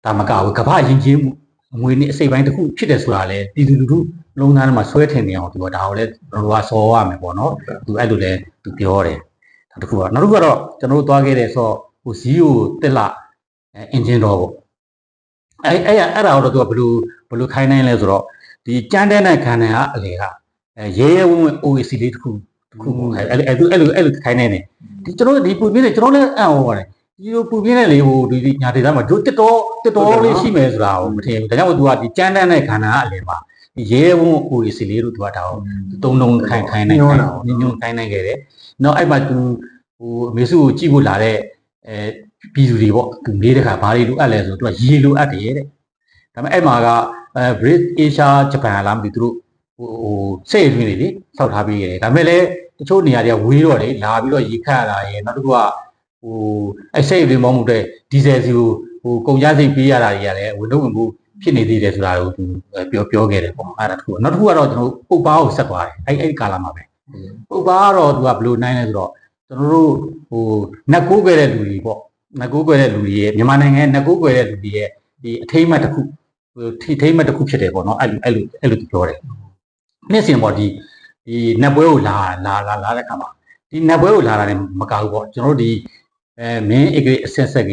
ဒါမကဘူးကမ္ဘာယဉ်ကျေးမှုအငွေနဲ့အစိပ်ပိုင်းတစ်ခုဖြစ်တယ်ဆိုတာလေပြည်သူလူထုလုံးသားထဲမှာဆွဲထင်နေအောင်သူကဒါကိုလည်းကျွန်တော်တို့ကစောရမယ်ပေါ့နော်သူအဲ့လိုလဲသူပြောတယ်ဒါတစ်ခုကနောက်တစ်ခုကတော့ကျွန်တော်တို့သွားခဲ့တဲ့ဆိုဟိုဇီးကိုတက်လာအင်ဂျင်တော်ပေါ့ အဲ့အဲ့ရအဲ့ဒါတော့သူကဘယ်လိုဘယ်လိုခိုင်းနိုင်လဲဆိုတော့ဒီကြမ်းတဲ့နဲ့ခံတယ်ကအလေကအဲရဲရဲဝံ့ဝံ့ OAC လေးတစ်ခုတစ်ခုအဲ့အဲ့အဲ့အဲ့လိုအဲ့လိုခိုင်းနေတယ်ဒီကျွန်တော်ဒီပူပြင်းနေကျွန်တော်လည်းအံ့ဩပါတယ်ဒီလိုပူပြင်းနေလေဟိုဒီညာဒေသမှာတို့တက်တော်တက်တော်လေးရှိမယ်ဆိုတာကိုမထင်ဘူးဒါကြောင့်မို့သူကဒီကြမ်းတဲ့နဲ့ခံတာကအလေမှာဒီရဲရဲဝံ့ဝံ့ OAC လေးတို့သူကဒါကိုတုံတုံခိုင်းခိုင်းနိုင်တယ်ညညွန်ခိုင်းနိုင်ခဲ့တယ်နောက်အဲ့မှာသူဟိုအမေစုကိုကြည့်ဖို့လာတဲ့အဲ ပြည်သူတွေပေါ့သူလေးတဲ့ခါဘာတွေလိုအပ်လဲဆိုတော့သူကရေလိုအပ်တယ်တဲ့ဒါပေမဲ့အဲ့မှာကအဲ Brit Asia Japan လားမသိသူတို့ဟိုဟိုစိတ်အတွင်းတွေလေစောက်ထားပေးရတယ်ဒါပေမဲ့လည်းတချို့နေရာတွေကဝေးတော့လေလာပြီးတော့ရေခတ်ရတာရယ်နောက်တစ်ခုကဟိုအဲ့စိတ်အတွင်းမောင်းမှုတဲ့ဒီဇယ်စီကိုဟိုကုန်ကြစိတ်ပေးရတာတွေကလည်းဝင်တော့ဝင်မှုဖြစ်နေသေးတယ်ဆိုတာကိုသူပြောပြောခဲ့တယ်ပေါ့အဲ့ဒါတစ်ခုနောက်တစ်ခုကတော့ကျွန်တော်ပုတ်ပါကိုဆက်သွားတယ်အဲ့အဲ့ဒီကာလမှာပဲပုတ်ပါကတော့သူကဘယ်လိုနိုင်လဲဆိုတော့ကျွန်တော်တို့ဟိုနှက်ကိုးခဲ့တဲ့လူတွေပေါ့ နှက်ကိုးခဲ့တဲ့လူတွေရဲ့မြန်မာနိုင်ငံနှက်ကိုးခဲ့တဲ့လူတွေရဲ့ဒီအထိမ့်မှတ်တစ်ခုဟိုထိထိမ့်မှတ်တစ်ခုဖြစ်တယ်ပေါ့နော်အဲ့လိုအဲ့လိုအဲ့လိုပြောတယ်နေ့စဉ်ပေါ့ဒီဒီနက်ပွဲကိုလာလာလာလာတဲ့ခါမှာဒီနက်ပွဲကိုလာတာလည်းမကဘူးပေါ့ကျွန်တော်တို့ဒီအဲမင်းအဂရိအဆက်ဆက်က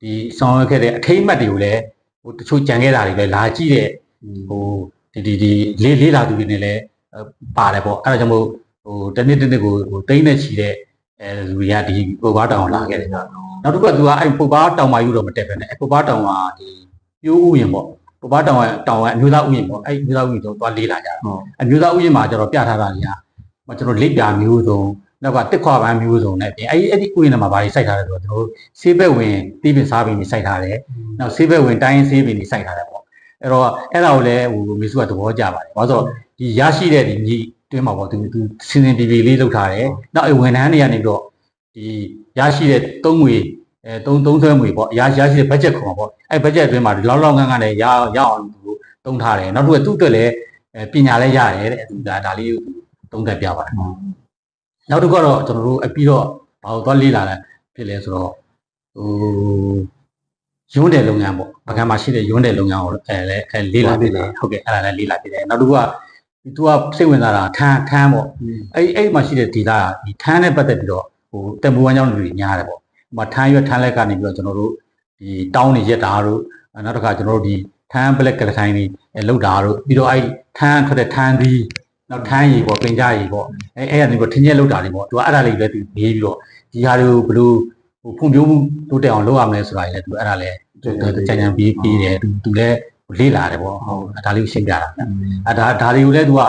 ဒီဆောင်ရွက်ခဲ့တဲ့အထိမ့်မှတ်တွေကိုလည်းဟိုတချို့ကြံခဲ့တာတွေလည်းလာကြည့်တဲ့ဟိုဒီဒီဒီလေးလေးလာသူတွေနဲ့လည်းပါတယ်ပေါ့အဲ့ဒါကြောင့်မို့ဟိုတနေ့တနေ့ကိုဟိုတိမ့်နဲ့ချီတဲ့အဲလူတွေကဒီပုတ်ပါတောင်လာခဲ့တယ် နောက်တစ်ခုကသူကအဲ့ပုတ်ပါတောင်မာယူတော့မတက်ပဲနဲ့ပုတ်ပါတောင်ကဒီပြိုးဥယျင်ပေါ့ပုတ်ပါတောင်ကတောင်ကအမျိုးသားဥယျင်ပေါ့အဲ့အမျိုးသားဥယျင်တော့သွားလေးလာကြတာအမျိုးသားဥယျင်မှာကျတော့ပြထားတာတွေကကျွန်တော်လက်ပြမျိုးစုံနောက်ကတစ်ခွာပန်းမျိုးစုံနဲ့ပြင်အဲ့ဒီအဲ့ဒီဥယျာဉ်မှာဘာတွေစိုက်ထားလဲဆိုတော့ကျွန်တော်တို့ဆေးဘက်ဝင်တီးပင်စားပင်တွေစိုက်ထားတယ်။နောက်ဆေးဘက်ဝင်တိုင်းဆေးပင်တွေစိုက်ထားတယ်ပေါ့။အဲ့တော့အဲ့ဒါကိုလည်းဟိုမေစုကသဘောကျပါတယ်။ဘာလို့ဆိုတော့ဒီရရှိတဲ့ဒီမြေတွင်းမှာပေါ့သူသူစင်စင်ပြေပြေလေးလုပ်ထားတယ်။နောက်အဝန်ထမ်းတွေကနေပြီးတော့ ဒီရရှိတဲ့သုံးငွေအဲသုံးသုံးဆွဲငွေပေါ့ရရရှိတဲ့ budget ခွန်ပေါ့အဲ့ budget အတွင်းမှာလောက်လောက်ငန်းငန်းနဲ့ရရအောင်သူသုံးထားတယ်။နောက်တစ်ခုကသူ့အတွက်လည်းပညာလည်းရတယ်တဲ့သူဒါဒါလေးသုံးသပ်ပြပါတယ်။နောက်တစ်ခုကတော့ကျွန်တော်တို့အပြီးတော့ဘာလို့သွားလေးလာလဲဖြစ်လဲဆိုတော့ဟိုရုံးတယ်လုပ်ငန်းပေါ့ပကံမှာရှိတဲ့ရုံးတယ်လုပ်ငန်းကိုအဲလည်းအဲလေးလာဖြစ်တယ်ဟုတ်ကဲ့အဲ့ဒါလည်းလေးလာဖြစ်တယ်နောက်တစ်ခုကဒီသူကစိတ်ဝင်စားတာထန်းထန်းပေါ့အဲ့အဲ့မှာရှိတဲ့ဒေတာဒီထန်းနဲ့ပတ်သက်ပြီးတော့ ဟိုတက်မူဝမ်းကြောင်းလူတွေညားတယ်ပေါ့ဟိုမှာထန်းရွက်ထန်းလက်ကနေပြီးတော့ကျွန်တော်တို့ဒီတောင်းနေရက်တာတို့နောက်တစ်ခါကျွန်တော်တို့ဒီထန်းဘလက်ကလထိုင်းတွေလောက်တာတို့ပြီးတော့အဲ့ထန်းထွက်တဲ့ထန်းသီးနောက်ထမ်းရည်ပေါ့ပင်ကြရည်ပေါ့အဲအဲ့ကနေပေါ့ထင်းရက်လောက်တာလေးပေါ့သူကအဲ့ဒါလေးပဲသူရေးပြီးတော့ဒီဟာတွေကိုဘယ်လိုဟိုဖွံ့ဖြိုးမှုတိုးတက်အောင်လုပ်ရမလဲဆိုတာလည်းသူအဲ့ဒါလည်းကြံကြံပြီးပြီးတယ်သူသူလည်းလေ့လာတယ်ပေါ့ဟုတ်ဒါလေးကိုရှင်းပြတာအဲဒါဒါတွေကိုလည်းသူက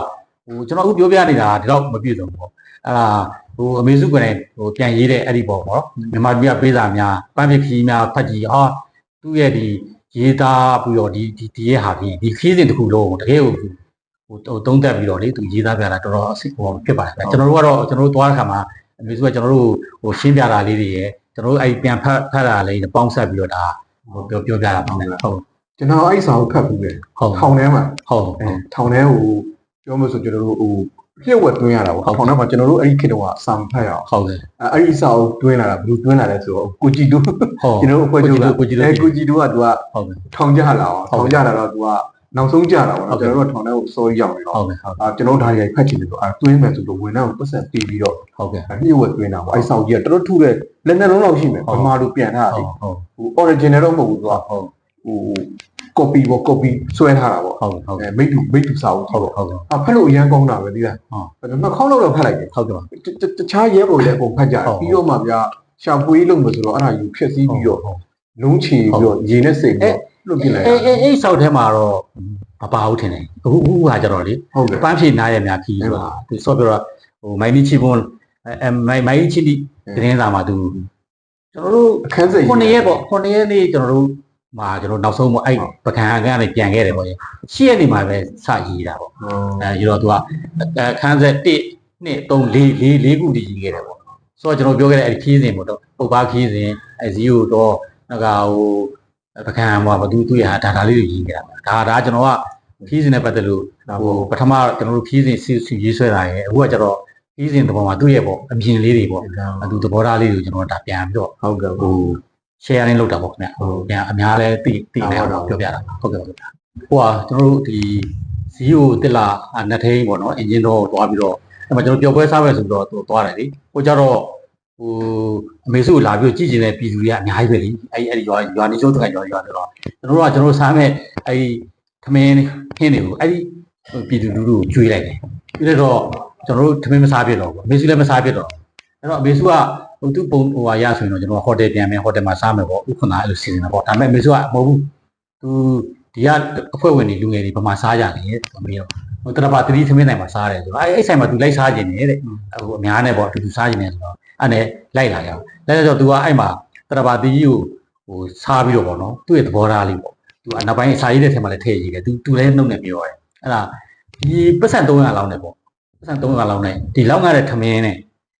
ဟိုကျွန်တော်အခုပြောပြနေတာဒီတော့မပြည့်စုံဘူးပေါ့ အဲ့ဒါဟိုအမေစုကနေဟိုပြန်ရေးတဲ့အဲ့ဒီပေါ့နော်မြန်မာပြည်ကပေးစာများပန်းပခီးများဖတ်ကြည့်ဟာသူ့ရဲ့ဒီရေးသားပြီးတော့ဒီဒီဒီရဲ့ဟာပြီးဒီခီးစဉ်တစ်ခုလုံးတကယ်ကိုဟိုဟိုသုံးသက်ပြီးတော့လေသူရေးသားပြတာတော်တော်အဆစ်ဟိုဖြစ်ပါတယ်ဗျကျွန်တော်တို့ကတော့ကျွန်တော်တို့သွားတဲ့ခါမှာအမေစုကကျွန်တော်တို့ဟိုရှင်းပြတာလေးတွေရယ်ကျွန်တော်တို့အဲ့ပြန်ဖတ်ဖတ်တာလေးပေါင်းဆက်ပြီးတော့ဒါဟိုပြောပြောပြတာပါမယ်ဟုတ်ကျွန်တော်အဲ့စာကိုဖတ်ပြီးပဲဟုတ်ထောင်ထဲမှာဟုတ်အဲထောင်ထဲကိုပြောမှဆိုကျွန်တော်တို့ဟို ပြည့်ဝက်သွင်းရတာပေါ့ထောင်ထဲမှာကျွန်တော်တို့အဲ့ဒီခေတ္တကစာမဖတ်ရအောင်ဟုတ်တယ်အဲအဲ့ဒီစာကိုတွင်းလာတာဘယ်လိုတွင်းလာလဲဆိုတော့ကိုကြည်တူဟုတ်ကျွန်တော်တို့အဖွဲ့ချုပ်ကကိုကြည်တူအဲကိုကြည်တူကသူကဟုတ်တယ်ထောင်ကြလာအောင်ထောင်ကြလာတော့သူကနောက်ဆုံးကြတာပေါ့နော်ကျွန်တော်တို့ထောင်ထဲကိုစောကြီးရောက်နေတော့ဟုတ်တယ်ဟုတ်အာကျွန်တော်တို့ဒါတွေဖတ်ချင်တယ်ဆိုအဲတွင်းမယ်ဆိုတော့ဝင်တော့ပတ်စံပေးပြီးတော့ဟုတ်ကဲ့ပြည့်ဝက်တွင်းတာပေါ့အဲ့စာကြီးကတော်တော်ထူတဲ့လက်နဲ့လုံးလောက်ရှိမယ်ဗမာလိုပြန်ထားတာဟုတ်ဟုတ်ဟို original တော့မဟုတ်ဘူးသူကဟုတ်ဟို copy ပေါ့ copy ဆွဲထားတာပေါ့ဟုတ်ဟုတ်အဲမိတူမိတူစာအုပ်ဟုကြီးတ်ပေါ့ဟုတ်အဖတ်လို့အရန်ကောင်းတာပဲဒီလားဟုတ်ဘယ်နှစ်ခေါက်လောက်တော့ဖတ်လိုက်တယ်ဟုတ်ကဲ့တတခြားရဲဘော်လည်းအကုန်ဖတ်ကြတယ်ဟုတ်ပြီးတော့မှဗျာရှာဖွေးလုပ်မယ်ဆိုတော့အဲ့ဒါယူဖြစ်စည်းပြီးတော့လုံးချီပြီးတော့ရေနဲ့စိတ်ပြီးလွတ်ပြလိုက်အဲအဲအဲဆောက်ထဲမှာတော့မပါဘူးထင်တယ်အခုအခုကကြတော့လေဟုတ်ကဲ့ပန်းဖြေနားရများခီးဆိုတာသူဆော့ပြောတော့ဟိုမိုင်းနီချီဘွန်အဲမိုင်းမိုင်းချီဒီတင်းစာမှာသူကျွန်တော်တို့အခန်းစိတ်ခုနှစ်ရက်ပေါ့ခုနှစ်ရက်နေ့ကျွန်တော်တို့ မှာကျွန်တော်နောက်ဆုံးပေါ့အဲ့ပကံကနေပြန်ခဲ့တယ်ပေါ့ရေရှစ်ရက်နေ့မှာပဲစရေးတာပေါ့အဲရတော့သူကအခန်းဆက်1 2 3 4 4 4ခုတည်ရေးခဲ့တယ်ပေါ့ဆိုတော့ကျွန်တော်ပြောခဲ့တဲ့အဲ့ဒီခီးစဉ်ပေါ့တော့ပုတ်ပါခီးစဉ်အဲဇီယိုတော့ငါကဟိုပကံမှာဘာသူသူရဒါဒါလေးတွေရေးခဲ့တာဒါဒါကျွန်တော်ကခီးစဉ်နဲ့ပတ်သက်လို့ဟိုပထမကျွန်တော်တို့ခီးစဉ်စီစီရေးဆွဲတာရယ်အခုကကျတော့ခီးစဉ်သဘောမှာသူ့ရဲ့ပေါ့အမြင်လေးတွေပေါ့အတူသဘောထားလေးတွေကိုကျွန်တော်ဒါပြန်ပြီးတော့ဟုတ်ကဲ့ဟို share ရင်းလုပ်တာပေါ့ခင်ဗျဟုတ်။ပြန်အများလဲသိသိနေအောင်ဟုတ်ပြောပြတာ။ဟုတ်ကဲ့ဟုတ်ကဲ့။ဟိုကကျွန်တော်တို့ဒီဇီယိုတစ်လာနှစ်ထိန်ပေါ့နော်အင်ဂျင်တော့သွားပြီးတော့အဲ့မှာကျွန်တော်ပျော်ပွဲစားပဲဆိုတော့သူသွားတယ်လေ။ဟိုကြတော့ဟိုအမေစုကိုလာပြီးကြည့်ကျင်တဲ့ပြည်သူတွေကအများကြီးပဲလေ။အဲ့အဲ့ဒီရွာရွာနေကျုံးတကရွာရွာဆိုတော့ကျွန်တော်တို့ကကျွန်တော်တို့စားမဲ့အဲ့ဒီထမင်းဟင်းတွေကိုအဲ့ဒီပြည်သူလူထုကိုကျွေးလိုက်တယ်။ကျွေးလိုက်တော့ကျွန်တော်တို့ထမင်းမစားဖြစ်တော့ဘူး။အမေစုလည်းမစားဖြစ်တော့အဲ့တော့အမေစုက ဟိုသူပုံဟိုဟာရဆိုရင်တော့ကျွန်တော်ဟိုတယ်ပြန်မယ်ဟိုတယ်မှာစားမယ်ပေါ့ဥက္ကနာအဲ့လိုစီစဉ်တာပေါ့ဒါပေမဲ့မေဆိုကမဟုတ်ဘူးသူဒီကအဖွဲ့ဝင်တွေလူငယ်တွေဘာမှစားကြတယ်သူမေးတော့ဟိုတရပါတတိသမင်းနိုင်မှာစားတယ်ဆိုတော့အဲ့အဲ့ဆိုင်မှာသူလိုက်စားခြင်းတယ်တဲ့ဟိုအများနဲ့ပေါ့အတူတူစားခြင်းတယ်ဆိုတော့အဲ့နဲ့လိုက်လာရအောင်လိုက်တော့သူကအဲ့မှာတရပါတကြီးကိုဟိုစားပြီးတော့ပေါ့နော်သူ့ရဲ့သဘောထားလေးပေါ့သူအနောက်ပိုင်းစာရေးတဲ့ထဲမှာလည်းထည့်ရေးတယ်သူသူလည်းနှုတ်နဲ့ပြောတယ်အဲ့ဒါဒီပတ်စံ300လောက်နဲ့ပေါ့ပတ်စံ300လောက်နဲ့ဒီလောက်ငါတဲ့ထမင်းနဲ့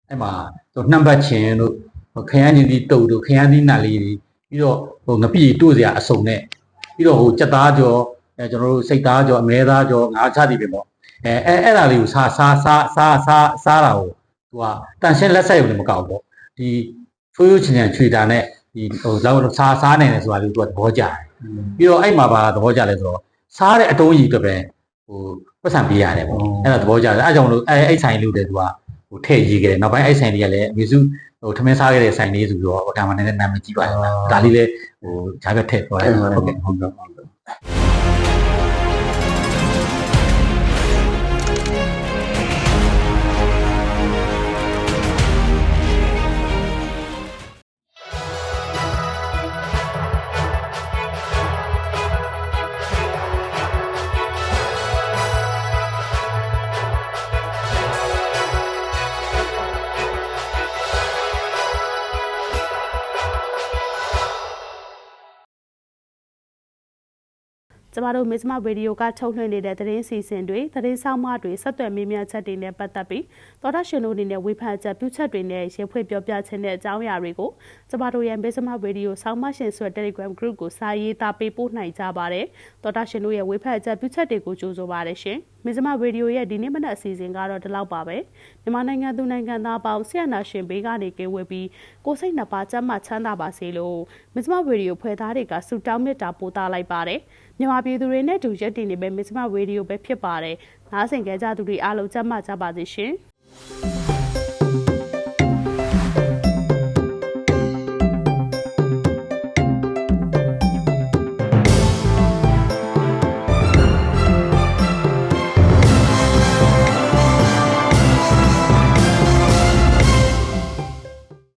အဲ့မှာ သူနှံပတ်ချင်းတို့ဟိုခရမ်းချင်းဒီတုတ်တို့ခရမ်းသီးနံလေးတွေပြီးတော့ဟိုငပိတို့စရာအစုံနဲ့ပြီးတော့ဟိုကြက်သားကြောအဲကျွန်တော်တို့စိတ်သားကြောအမဲသားကြောငါးချသည်ပဲပေါ့အဲအဲအဲ့ဒါလေးကိုစားစားစားစားစားစားတာကိုသူကတန်ရှင်းလက်ဆက်ရုံနဲ့မကောက်ဘူးပေါ့ဒီဖိုးရိုးချင်ချင်ချွေတာနဲ့ဒီဟိုလောက်စားစားနိုင်တယ်ဆိုတာလေးကိုသူကသဘောကျတယ်ပြီးတော့အဲ့မှာပါသဘောကျလဲဆိုတော့စားတဲ့အတုံးကြီးအတွက်ပဲဟိုပတ်စံပေးရတယ်ပေါ့အဲ့ဒါသဘောကျတယ်အဲ့ကြောင့်မလို့အဲ့အဲ့ဆိုင်လို့တဲ့သူက ဟိုထည့်ရေးခဲ့တယ်နောက်ပိုင်းအဲ့ဆိုင်တွေကလည်းအမေစုဟိုထမင်းစားခဲ့တဲ့ဆိုင်လေးဆိုပြီးတော့ဒါမှလည်းနာမည်ကြီးပါတယ်ဒါလေးလည်းဟိုဈာပြတ်ထည့်ပြောတယ်ဟုတ်ကဲ့ဟုတ်ကဲ့ ကျမတို့မစ္စမရေဒီယိုကထုတ်လွှင့်နေတဲ့သတင်းစီစဉ်တွေသတင်းဆောင်မတွေဆက်သွယ်မေးမြန်းချက်တွေနဲ့ပတ်သက်ပြီးသောတာရှင်တို့အနေနဲ့ဝေဖန်ချက်ပြုချက်တွေနဲ့ရင်ဖွင့်ပြောပြခြင်းတဲ့အကြောင်းအရာတွေကိုကျမတို့ရဲ့မစ္စမရေဒီယိုဆောင်းမရှင်ဆိုတဲ့ Telegram group ကိုစာရေးသားပေးပို့နိုင်ကြပါတယ်သောတာရှင်တို့ရဲ့ဝေဖန်ချက်ပြုချက်တွေကိုကြိုဆိုပါရရှင်မစ္စမရေဒီယိုရဲ့ဒီနေ့မနက်အစီအစဉ်ကတော့ဒီလောက်ပါပဲမြန်မာနိုင်ငံသူနိုင်ငံသားပေါင်းဆရာနာရှင်ဘေးကနေကင်းဝေးပြီးကိုယ်စိတ်နှစ်ပါးကျန်းမာချမ်းသာပါစေလို့မစ္စမရေဒီယိုဖွဲ့သားတွေကဆုတောင်းမေတ္တာပို့သလိုက်ပါတယ် မြန်မာပြည်သူတွေနဲ့တူရက်တည်နေပဲမစ္စမရေဒီယိုပဲဖြစ်ပါတယ်နားဆင်ကြကြသူတွေအားလုံးကျန်းမာကြပါစေရှင်